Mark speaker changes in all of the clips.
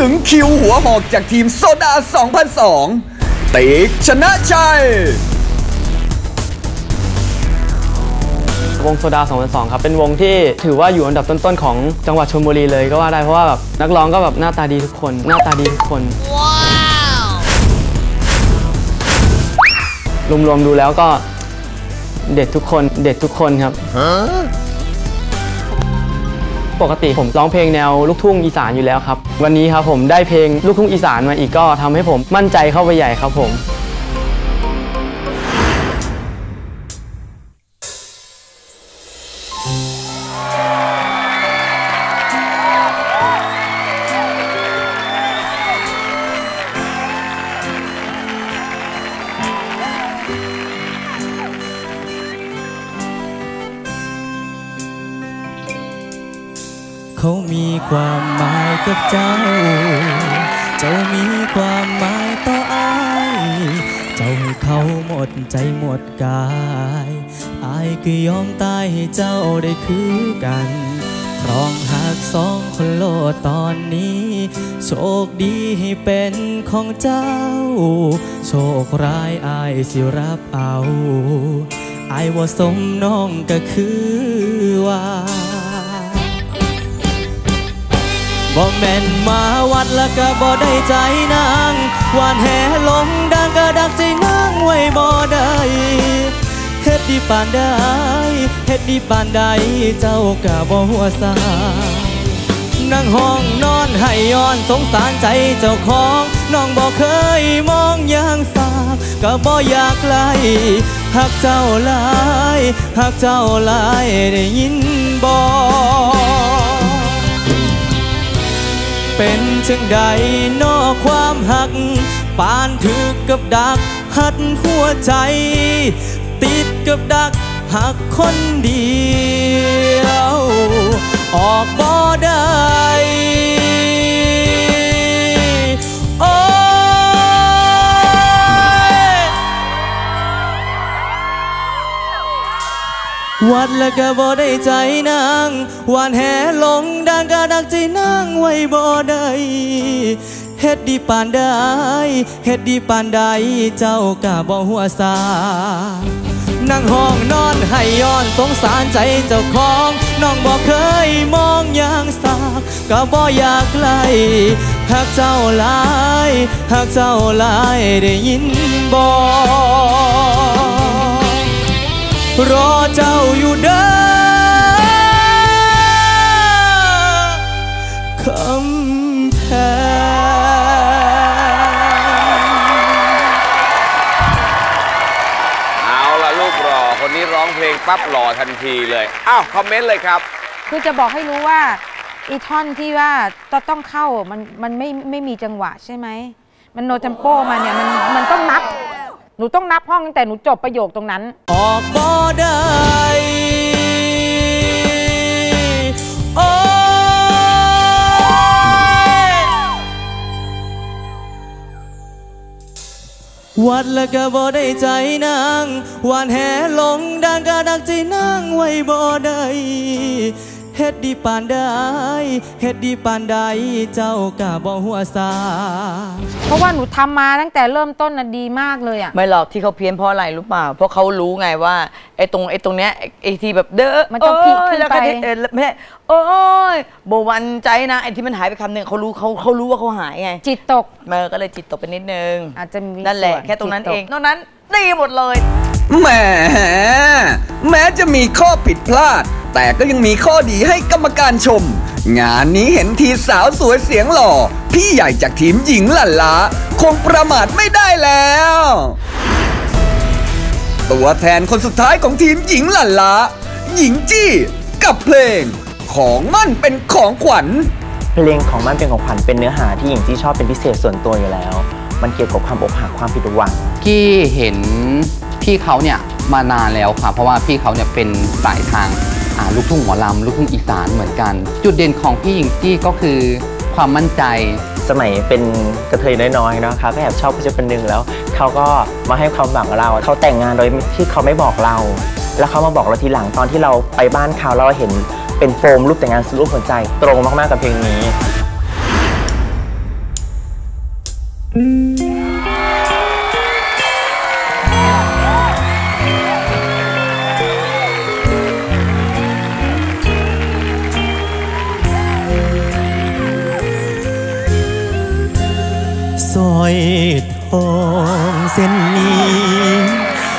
Speaker 1: ถึงคิวหัวหอกจากทีมโซดา 2002 ติ๊กชนะชัย
Speaker 2: วงโซดา 2002 ครับเป็นวงที่ถือว่าอยู่อันดับต้นๆ ของจังหวัดชลบุรีเลยก็ว่าได้เพราะว่าแบบนักร้องก็แบบหน้าตาดีทุกคน หน้าตาดีทุกคนรวมๆดูแล้วก็เด็ดทุกคนเด็ดทุกคนครับ ปกติผมร้องเพลงแนวลูกทุ่งอีสานอยู่แล้วครับ วันนี้ครับผมได้เพลงลูกทุ่งอีสานมาอีกก็ทำให้ผมมั่นใจเข้าไปใหญ่ครับผม
Speaker 3: เขามีความหมายกับเจ้า เจ้ามีความหมายต่ออายเจ้าให้เขาหมดใจหมดกายอายก็ยอมตายให้เจ้าได้คือกันครองหักสองคนโลดตอนนี้ โชคดีให้เป็นของเจ้า โชคร้ายอายสิรับเอาอายว่าสมน้องก็คือว่า บ่แม่นมาวัดแล้วก็บ่ได้ใจนางหวานแหลงดังก็ดักใจนางไว้บ่ได้เฮ็ดดีปานใดเฮ็ดดีปานใดเจ้าก็บ่หัวซานั่งห้องนอนให้ย้อนสงสารใจเจ้าของน้องบ่เคยมองอย่างสากก็บ่อยากไล่หักเจ้าลายหักเจ้าลายได้ยินบ่ เป็นจังใดนอความหัก ปานถึกกับดัก หัดหัวใจ ติดกับดักหักคนเดียว ออกบ่ได้ วัดแล้วก็บ่ได้ใจนางหวานแหลงดังก็ดักใจนางไว้บ่ได้เฮ็ดดีปานใดเฮ็ดดีปานใดเจ้าก็บ่หัวซานั่งห้องนอนให้ย้อนสงสารใจเจ้าของน้องบ่เคยมองอย่างสากก็บ่อยากไล่หักเจ้าหลายหักเจ้าหลายได้ยินบ่ รอเจ้าอยู่เด้อคำแพง
Speaker 4: เอาล่ะลูกรอคนนี้ร้องเพลงปั๊บหล่อทันทีเลย อ้าว คอมเมนต์เลยครับ
Speaker 5: คือจะบอกให้รู้ว่าอีท่อนที่ว่าจะต้องเข้ามันมันไม่ไม่มีจังหวะใช่ไหม มันโนจัมโป้มาเนี่ย มันมันต้องนับ หนูต้องนับห้องตั้งแต่หนูจบประโยคตรงนั้น
Speaker 3: ออกบ่ได้ โอ้ยวัดแล้วก็บ่ได้ใจนางหวานแหลงดังก็ดักใจนางไว้บ่ได้ เฮ็ดดีปานใดเฮ็ดดีปานใดเจ้าก็บ่หัวซา
Speaker 5: เพราะว่าหนูทำมาตั้งแต่เริ่มต้นน่ะดีมากเลยอะ
Speaker 6: ไม่หรอกที่เขาเพี้ยนเพราะอะไรรู้เปล่า เพราะเขารู้ไงว่าไอ้ตรงไอ้ตรงเนี้ยไอ้ไอ้ที่แบบเด้อ
Speaker 5: มันต้องพีคขึ้น
Speaker 6: โยแล้วก็
Speaker 5: ไป
Speaker 6: เออไม่ใช่โอ้ยโบวันใจนะไอ้ที่มันหายไปคำหนึ่งเขารู้เขาเขารู้ว่าเขาหายไง
Speaker 5: จิตตก
Speaker 6: เมอก็เลยจิตตกไปนิดนึง
Speaker 5: อาจจะมี
Speaker 6: นั่นแหละ
Speaker 5: ส่วน
Speaker 6: แค่ตรงนั้น
Speaker 5: จิตตก
Speaker 6: เองนอกนั้นดีหมดเลย
Speaker 1: แหมแม้จะมีข้อผิดพลาด แต่ก็ยังมีข้อดีให้กรรมการชม งานนี้เห็นทีสาวสวยเสียงหล่อ พี่ใหญ่จากทีมหญิงหลั่นล้าคงประมาทไม่ได้แล้ว ตัวแทนคนสุดท้ายของทีมหญิงหลั่นล้า หญิงจี้กับเพลง ของมั่นเป็นของขวัญ
Speaker 7: เพลงของมั่นเป็นของขวัญเป็นเนื้อหาที่หญิงที่ชอบเป็นพิเศษส่วนตัวอยู่แล้ว มันเกี่ยวกับความอกหักความผิดหวัง
Speaker 8: กี้เห็นพี่เขาเนี่ยมานานแล้วค่ะเพราะว่าพี่เขาเนี่ยเป็นสายทางอ่าลูกทุ่งหมอลำลูกทุ่งอีสานเหมือนกัน จุดเด่นของพี่หญิงกี้ก็คือความมั่นใจ
Speaker 7: สมัยเป็นกระเทยน้อยๆเนาะครับก็แอบชอบผู้ชายคนหนึ่งแล้วเขาก็มาให้ความหวังกับเราเขาแต่งงานโดยที่เขาไม่บอกเรา แล้วเขามาบอกเราทีหลังตอนที่เราไปบ้านเขาแล้วเราเห็นเป็นโฟมรูปแต่งงานรูปหัวใจตรงมากๆกับเพลงนี้
Speaker 9: ส้นนี้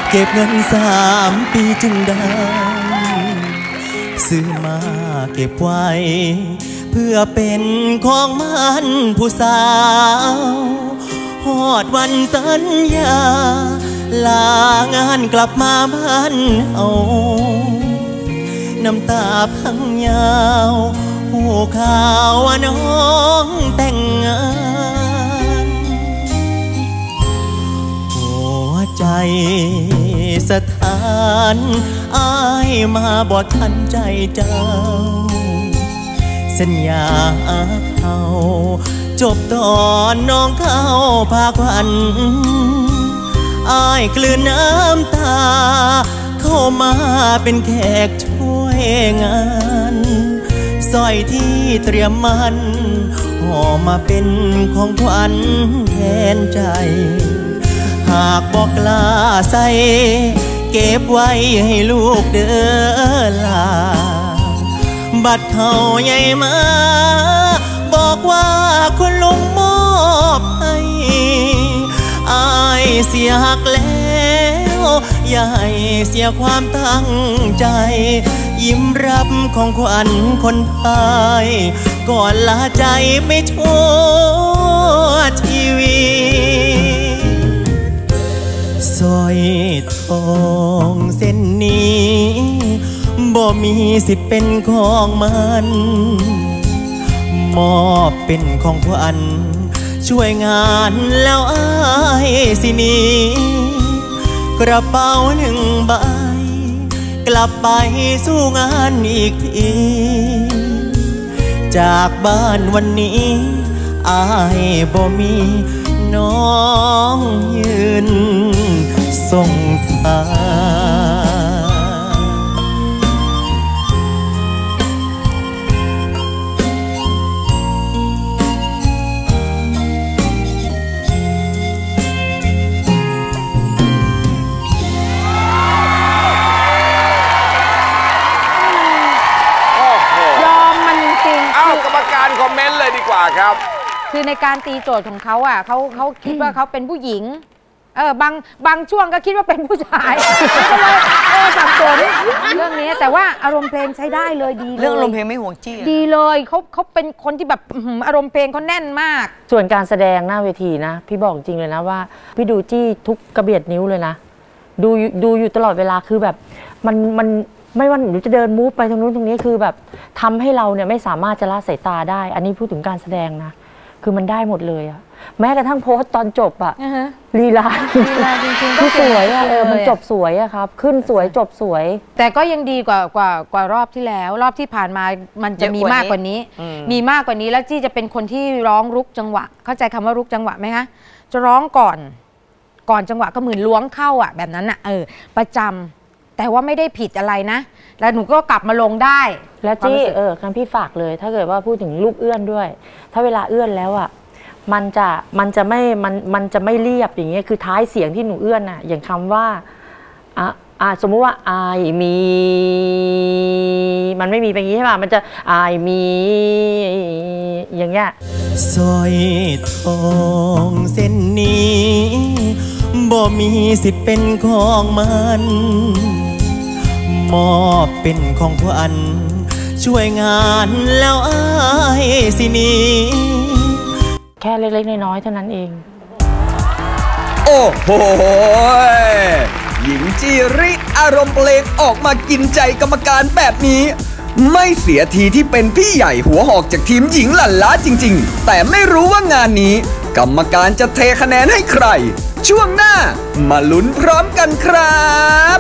Speaker 9: เก็บเงินสามปีจึงได้ ซื้อมาเก็บไว้ เพื่อเป็นของมันผู้สาวหอดวันสัญญา ลางานกลับมาบ้านเอาน้ำตาพังยาวหูข่าวว่าน้องแต่ สถานอายมาบอดทันใจเจ้า สัญญาเขาจบตอนน้องเข้าภาควันอายกลืนน้ำตา เข้ามาเป็นแขกช่วยงานสร้อยที่เตรียมมันห่อมาเป็นของขวัญแทนใจ หากบอกลาใส่เก็บไว้ให้ลูกเด้อลา บัดเขาใหญ่มา บอกว่าคุณลุงมอบให้อายเสียหักแล้วอย่าให้เสียความตั้งใจ ยิ้มรับของขวัญคนไทยก่อนลาใจไปชั่วชีวิต สร้อยทองเส้นนี้บ่มีสิทธิ์เป็นของมัน มอบเป็นของขวัญช่วยงานแล้วอายสินี้กระเป๋าหนึ่งใบ กลับไปสู้งานอีกที จากบ้านวันนี้อายบ่มี น้องยืนส่งทาง
Speaker 5: ยอมมันจริง
Speaker 4: เอ้า
Speaker 5: คือก
Speaker 4: รรมการคอมเมนต์เลยดีกว่าครับ
Speaker 5: คือในการตีโจทย์ของเขาอะเขาเขาคิดว่าเขาเป็นผู้หญิง เออบางบางช่วงก็คิดว่าเป็นผู้ชายก็เลยเออสับสนเรื่องนี้แต่ว่าอารมณ์เพลงใช้ได้เลยดีลย
Speaker 6: เรื่องลมณ์เพลงไม่ห่วงจี้อะ
Speaker 5: ดีเลยเขาเขาเป็นคนที่แบบอื้อหืออารมณ์เพลงเขาแน่นมาก
Speaker 10: ส่วนการแสดงหน้าเวทีนะ พี่บอกจริงเลยนะว่า พี่ดูจี้ทุกกระเบียดนิ้วเลยนะดูอยู่ดูอยู่ตลอดเวลาคือแบบมันมันไม่ว่าหนูจะเดินมูฟไปตรงนู้นตรงนี้คือแบบทำให้เราเนี่ยไม่สามารถจะละสายตาได้ อันนี้พูดถึงการแสดงนะ คือมันได้หมดเลยอะแม้กระทั่งโพสต์ตอนจบอะ
Speaker 5: อือฮะ
Speaker 10: ลีลา
Speaker 5: ลีลาจริงๆก็
Speaker 10: คือสวยอะ
Speaker 5: เก่ง
Speaker 10: เออมัน
Speaker 5: เลยอะ
Speaker 10: จบสวยอะครับ ขึ้นสวยจบสวย
Speaker 5: แต่ก็ยังดีกว่ากว่ากว่ารอบที่แล้ว รอบที่ผ่านมามันจะ
Speaker 6: เยอะ
Speaker 5: มี
Speaker 6: กว่านี้
Speaker 5: มากกว่านี้
Speaker 6: อืม
Speaker 5: มีมากกว่านี้แล้วจี้จะเป็นคนที่ร้องรุกจังหวะ เข้าใจคำว่ารุกจังหวะไหมคะจะร้องก่อน ก่อนจังหวะก็เหมือนล้วงเข้าอะแบบนั้นอะเออ ประจำ แต่ว่าไม่ได้ผิดอะไรนะ แล้วหนูก็กลับมาลงได้
Speaker 10: แล้ว
Speaker 5: ความ
Speaker 10: จี้
Speaker 5: รู้สึก
Speaker 10: เออคันพี่ฝากเลย ถ้าเกิดว่าพูดถึงลูกเอื้อนด้วย ถ้าเวลาเอื้อนแล้วอะมันจะมันจะไม่มันมันจะไม่เรียบอย่างเงี้ยคือท้ายเสียงที่หนูเอื้อนอะ อย่างคำว่าอะอะสมมุติว่าอายมี มันไม่มีเป็นอย่างงี้ใช่ป่ะมันจะอายมี อย่างเงี้ย
Speaker 9: สร้อยทองเส้นนี้บ่มีสิทธิ์เป็นของมัน มอบเป็นของขวัญช่วยงานแล้วอายสิหนี้
Speaker 10: แค่เล็ก ๆ น้อยๆเท่านั้นเอง
Speaker 1: โอ้โห หญิงจีริอารมณ์เพลงออกมากินใจกรรมการแบบนี้ ไม่เสียทีที่เป็นพี่ใหญ่หัวหอกจากทีมหญิงหลั่นล้าจริง ๆ แต่ไม่รู้ว่างานนี้ กรรมการจะเทคะแนนให้ใคร ช่วงหน้ามาลุ้นพร้อมกันครับ